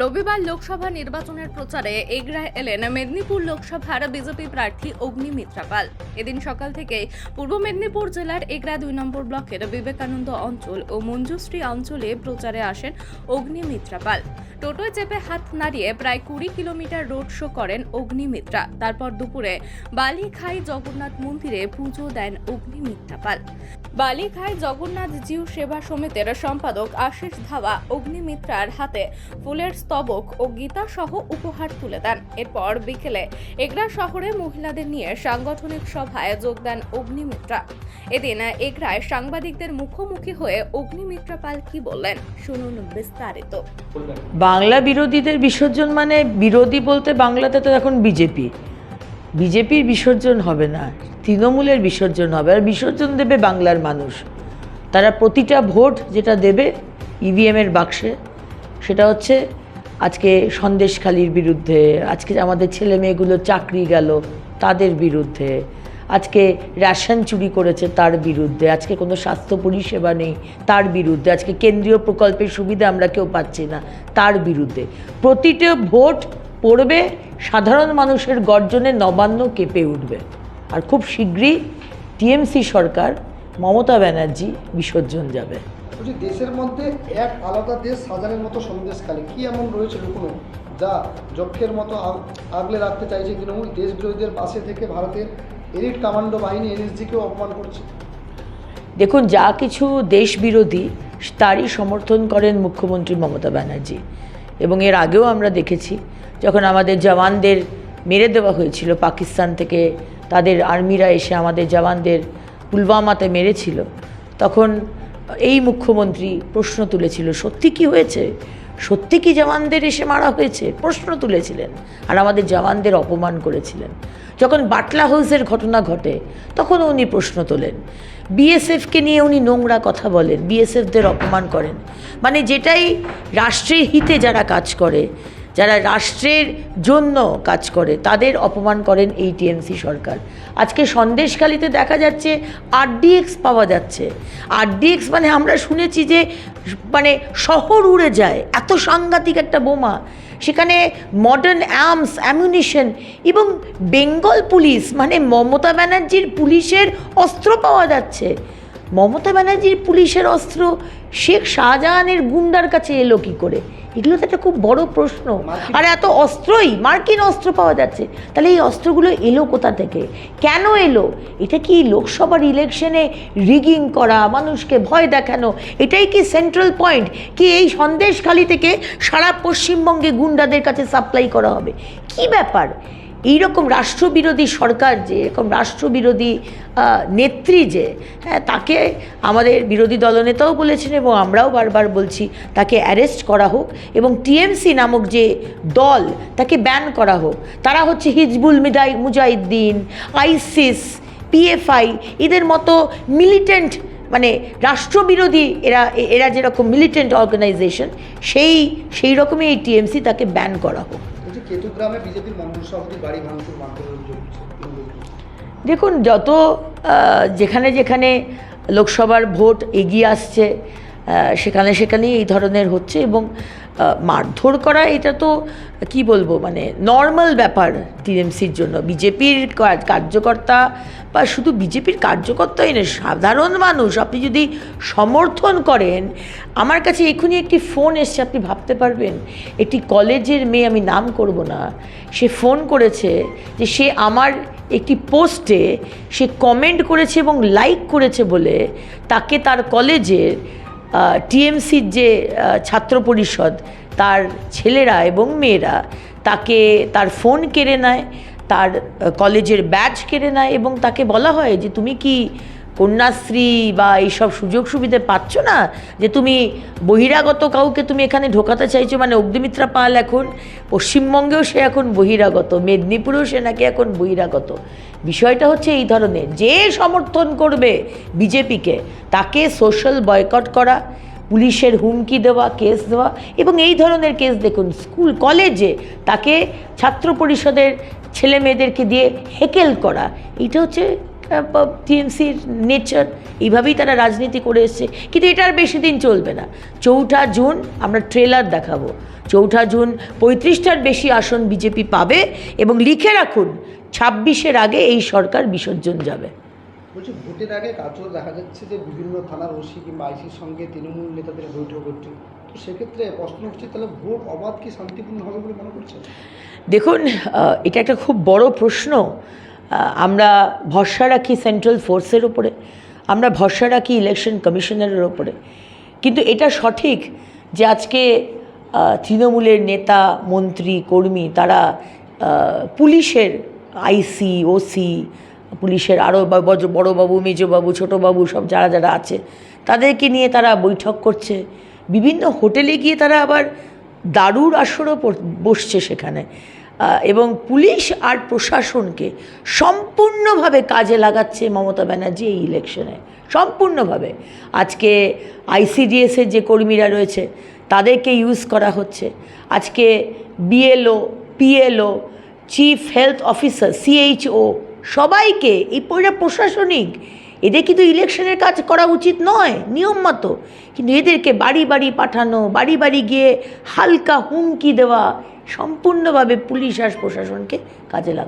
রবিবার লোকসভা নির্বাচনের প্রচারে এগরা এলেন মেদিনীপুর লোকসভার বিজেপি প্রার্থী অগ্নিমিত্রা পাল। এদিন সকাল থেকে পূর্ব মেদিনীপুর জেলার এগরা দুই নম্বর ব্লকের বিবেকানন্দ অঞ্চল ও মঞ্জুশ্রী অঞ্চলে প্রচারে আসেন অগ্নিমিত্রা পাল। টোটোয় চেপে হাত নাড়িয়ে প্রায় কুড়ি কিলোমিটার রোড শো করেন অগ্নিমিত্রা। তারপর দুপুরে বালিখাই জগন্নাথ মন্দিরে পুজো দেন অগ্নিমিত্রা পাল। বালিখাই জগন্নাথ জিউ সেবা সমিতির সম্পাদক আশিস ধাওয়া অগ্নিমিত্রার হাতে ফুলের স্তবক ও গীতা সহ উপহার তুলে দেন। এরপর বিকেলে এগরা শহরে মহিলাদের নিয়ে সাংগঠনিক সভায় যোগ দেন অগ্নিমিত্রা। এদিন এগরায় সাংবাদিকদের মুখোমুখি হয়ে অগ্নিমিত্রা পাল কি বললেন, শুনুন বিস্তারিত। বাংলা বিরোধীদের বিসর্জন মানে বিরোধী বলতে বাংলাতে তো এখন বিজেপি। বিজেপির বিসর্জন হবে না, তৃণমূলের বিসর্জন হবে, আর বিসর্জন দেবে বাংলার মানুষ। তারা প্রতিটা ভোট যেটা দেবে ইভিএমের বাক্সে, সেটা হচ্ছে আজকে সন্দেশখালির বিরুদ্ধে, আজকে আমাদের ছেলে মেয়েগুলো চাকরি গেল তাদের বিরুদ্ধে, আজকে রেশন চুরি করেছে তার বিরুদ্ধে, আজকে কোনো স্বাস্থ্য পরিষেবা নেই তার বিরুদ্ধে, আজকে কেন্দ্রীয় প্রকল্পের সুবিধা আমরা কেউ পাচ্ছি না তার বিরুদ্ধে। প্রতিটা ভোট পড়বে, সাধারণ মানুষের গর্জনে নবান্ন কেঁপে উঠবে। আর খুব শীঘ্রই টিএমসি সরকার মমতা ব্যানার্জি বিসর্জন যাবে। বলছি দেশের মধ্যে এক আলাদা দেশ সাজানের মতো সন্দেশখালী। কি এমন রয়েছে ডকুমেন্ট যা যক্ষের মতো আগলে রাখতে চাইছে তৃণমূল দেশ বিরোধীদের পাশে থেকে ভারতের এলিট কমান্ডো বাহিনী এনএসজিকেও অপমান করছে? দেখুন, যা কিছু দেশ বিরোধী তারই সমর্থন করেন মুখ্যমন্ত্রী মমতা ব্যানার্জি। এবং এর আগেও আমরা দেখেছি, যখন আমাদের জওয়ানদের মেরে দেওয়া হয়েছিল পাকিস্তান থেকে, তাদের আর্মিরা এসে আমাদের জওয়ানদের পুলওয়ামাতে মেরেছিল, তখন এই মুখ্যমন্ত্রী প্রশ্ন তুলেছিল, সত্যি কি হয়েছে? সত্যি কি জওয়ানদের এসে মারা হয়েছে? প্রশ্ন তুলেছিলেন আর আমাদের জওয়ানদের অপমান করেছিলেন। যখন বাটলা হাউসের ঘটনা ঘটে, তখন উনি প্রশ্ন তোলেন। বিএসএফকে নিয়ে উনি নোংরা কথা বলেন, বিএসএফদের অপমান করেন। মানে যেটাই রাষ্ট্রের হিতে যারা কাজ করে যারা রাষ্ট্রের জন্য কাজ করে, তাদের অপমান করেন এই টিএমসি সরকার। আজকে সন্দেশখালিতে দেখা যাচ্ছে আরডিএক্স পাওয়া যাচ্ছে। আরডিএক্স মানে আমরা শুনেছি যে মানে শহর উড়ে যায়, এত সাংঘাতিক একটা বোমা। সেখানে মডার্ন অ্যার্মস অ্যামিউনিশন এবং বেঙ্গল পুলিশ মানে মমতা ব্যানার্জির পুলিশের অস্ত্র পাওয়া যাচ্ছে। মমতা ব্যানার্জির পুলিশের অস্ত্র শেখ শাহজাহানের গুন্ডার কাছে এলো কী করে? এগুলো তো একটা খুব বড় প্রশ্ন। আর এত অস্ত্রই? মার্কিন অস্ত্র পাওয়া যাচ্ছে। তাহলে এই অস্ত্রগুলো এলো কোথা থেকে? কেন এলো? এটা কি লোকসভার ইলেকশনে রিগিং করা মানুষকে ভয় দেখানো? এটাই কি সেন্ট্রাল পয়েন্ট কি এই সন্দেশখালি থেকে সারা পশ্চিমবঙ্গে গুন্ডাদের কাছে সাপ্লাই করা হবে? কি ব্যাপার? এইরকম রাষ্ট্রবিরোধী সরকার যে, এরকম রাষ্ট্রবিরোধী নেত্রী যে হ্যাঁ তাকে আমাদের বিরোধী দলনেতাও বলেছেন এবং আমরাও বারবার বলছি, তাকে অ্যারেস্ট করা হোক এবং টিএমসি নামক যে দল, তাকে ব্যান করা হোক। তারা হচ্ছে হিজবুল মিদাই, মুজাহিদ্দিন, আইসিস, পিএফআই, এদের মতো মিলিটেন্ট মানে রাষ্ট্রবিরোধী এরা এরা যেরকম মিলিটেন্ট অর্গানাইজেশন, সেই সেই রকমই এই টিএমসি তাকে ব্যান করা হোক। কেতুগ্রামে বিজেপির মন্ডল সভাপতির বাড়ি ভাঙচুর। দেখুন, যত যেখানে যেখানে লোকসভার ভোট এগিয়ে আসছে সেখানে সেখানেই এই ধরনের হচ্ছে এবং মারধর করা, এটা তো কি বলব মানে নর্মাল ব্যাপার টিএমসির জন্য। বিজেপির কার্যকর্তা বা শুধু বিজেপির কার্যকর্তাই নয়, সাধারণ মানুষ, আপনি যদি সমর্থন করেন, আমার কাছে এখনই একটি ফোন এসছে, আপনি ভাবতে পারবেন, একটি কলেজের মেয়ে, আমি নাম করব না, সে ফোন করেছে যে সে আমার একটি পোস্টে সে কমেন্ট করেছে এবং লাইক করেছে বলে তাকে তার কলেজের টিএমসির যে ছাত্র পরিষদ, তার ছেলেরা এবং মেয়েরা তাকে তার ফোন কেড়ে নেয়, তার কলেজের ব্যাচ কেড়ে নেয় এবং তাকে বলা হয় যে, তুমি কি কন্যাশ্রী বা এইসব সুযোগ সুবিধে পাচ্ছ না যে তুমি বহিরাগত কাউকে তুমি এখানে ঢোকাতে চাইছো মানে অগ্নিমিত্রা পাল এখন, পশ্চিমবঙ্গেও সে এখন বহিরাগত, মেদিনীপুরেও সে নাকি এখন বহিরাগত। বিষয়টা হচ্ছে এই ধরনের, যে সমর্থন করবে বিজেপিকে, তাকে সোশ্যাল বয়কট করা, পুলিশের হুমকি দেওয়া কেস দেওয়া, এবং এই ধরনের কেস দেখুন স্কুল কলেজে তাকে ছাত্র পরিষদের ছেলে মেয়েদেরকে দিয়ে হেকেল করা এটা হচ্ছে টিএমসির নেচার এইভাবেই তারা রাজনীতি করে এসছে। কিন্তু এটা আর বেশি দিন চলবে না। চৌঠা জুন আমরা ট্রেলার দেখাবো। চৌঠা জুন পঁয়ত্রিশটার বেশি আসন বিজেপি পাবে এবং লিখে রাখুন ছাব্বিশের আগে এই সরকার বিসর্জন যাবে। বলছি ভোটের আগে কাজও দেখা যাচ্ছে যে বিভিন্ন থানার ওসি কিংবা আইসির সঙ্গে তৃণমূল নেতাদের বৈঠক হচ্ছে। তো সেক্ষেত্রে প্রশ্ন হচ্ছে তাহলে ভোট অবাধ কি শান্তিপূর্ণ হবে বলে মনে করছেন? দেখুন এটা একটা খুব বড় প্রশ্ন। আমরা ভরসা রাখি সেন্ট্রাল ফোর্সের ওপরে আমরা ভরসা রাখি ইলেকশন কমিশনারের ওপরে কিন্তু এটা সঠিক যে আজকে তৃণমূলের নেতা, মন্ত্রী, কর্মী তারা পুলিশের আইসি ওসি পুলিশের আরও বড়োবাবু, মেজবাবু, ছোটোবাবু সব যারা যারা আছে, তাদেরকে নিয়ে তারা বৈঠক করছে। বিভিন্ন হোটেলে গিয়ে তারা আবার দারুর আসরও বসছে সেখানে। এবং পুলিশ আর প্রশাসনকে সম্পূর্ণভাবে কাজে লাগাচ্ছে মমতা ব্যানার্জি এই ইলেকশনে, সম্পূর্ণভাবে। আজকে আইসিডিএসের যে কর্মীরা রয়েছে, তাদেরকে ইউজ করা হচ্ছে। আজকে BLO PLO chief health officer CHO সবাইকে, এই পুরো প্রশাসনিক, এদের কিন্তু ইলেকশনের কাজ করা উচিত নয়, নিয়ম মতো। কিন্তু এদেরকে বাড়ি বাড়ি পাঠানো, বাড়ি বাড়ি গিয়ে হালকা হুমকি দেওয়া সম্পূর্ণভাবে পুলিশ আর প্রশাসনকে কাজে লাগানো